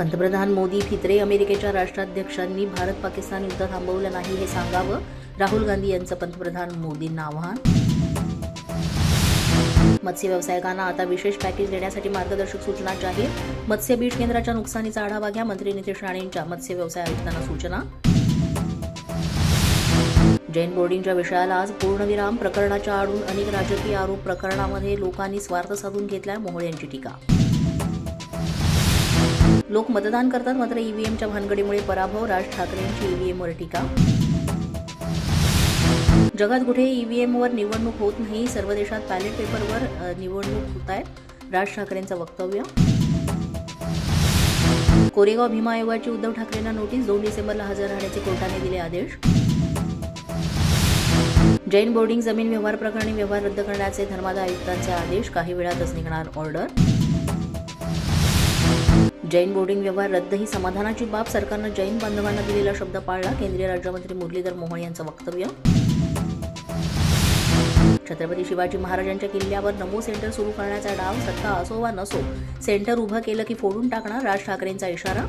पंतप्रधान मोदी फित्रे अमेरिकेच्या राष्ट्राध्यक्षांनी भारत पाकिस्तान युद्ध थांबवलं नाही हे सांगावं राहुल गांधी यांचं पंतप्रधान मोदींना आव्हान. मत्स्य व्यावसायिकांना आता विशेष पॅकेज देण्यासाठी मार्गदर्शक सूचना जाहीर मत्स्य बीज केंद्राच्या नुकसानीचा आढावा घ्या मंत्री नितेश राणेंच्या मत्स्य व्यवसाय आयुक्तांना सूचना. जैन बोर्डिंगच्या विषयाला आज पूर्णविराम प्रकरणाच्या आडून अनेक राजकीय आरोप प्रकरणामध्ये लोकांनी स्वार्थ साधून घेतलाय मोहोळ यांची टीका. लोक मतदान करतात मात्र ईव्हीएमच्या भानगडीमुळे पराभव. राज ठाकरेंची ईव्हीएमवर टीका. जगात कुठे ईव्हीएमवर निवडणूक होत नाही सर्व देशात बॅलेट पेपरवर निवडणूक होत आहे राज ठाकरेंचं वक्तव्य. कोरेगाव भीमा आयोगाची उद्धव ठाकरेंना नोटीस दोन डिसेंबरला हजर राहण्याचे कोर्टाने दिले आदेश. जैन बोर्डिंग जमीन व्यवहार प्रकरणी व्यवहार रद्द करण्याचे धर्मादाय आयुक्तांचे आदेश काही वेळातच निघणार ऑर्डर जैन बोर्डिंग व्यवहार रद्द ही समाधानाची बाब सरकारनं जैन बांधवांना दिलेला शब्द पाळला. केंद्रीय राज्यमंत्री मुरलीधर मोहोळ यांचं वक्तव्य. छत्रपती शिवाजी महाराजांच्या किल्ल्यावर नमो सेंटर सुरू करण्याचा डाव सत्ता असो वा नसो सेंटर उभं केलं की फोडून टाकणार राज ठाकरेंचा इशारा.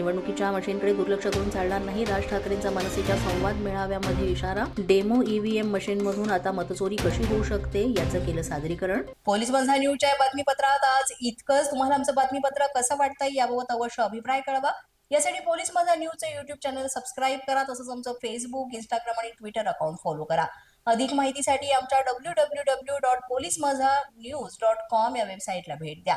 निवडणुकीच्या मशीनकडे दुर्लक्ष करून चालणार नाही. राज ठाकरेंचा मनसेच्या संवाद मेळाव्यामध्ये इशारा. डेमो ईव्हीएम मशीनमधून आता मतचोरी कशी होऊ शकते याचं केलं सादरीकरण. पोलीस बंधा न्यूजच्या बातमीपत्रात आज इतकंच. तुम्हाला आमचं बातमीपत्र कसं वाटतंय याबाबत अवश्य अभिप्राय कळवा. यासाठी पोलीस माझा न्यूजचं युट्यूब चॅनल सबस्क्राईब करा तसंच आमचं फेसबुक इंस्टाग्राम आणि ट्विटर अकाउंट फॉलो करा. अधिक माहितीसाठी आमच्या W W W dot police Majha news dot com या वेबसाईटला भेट द्या.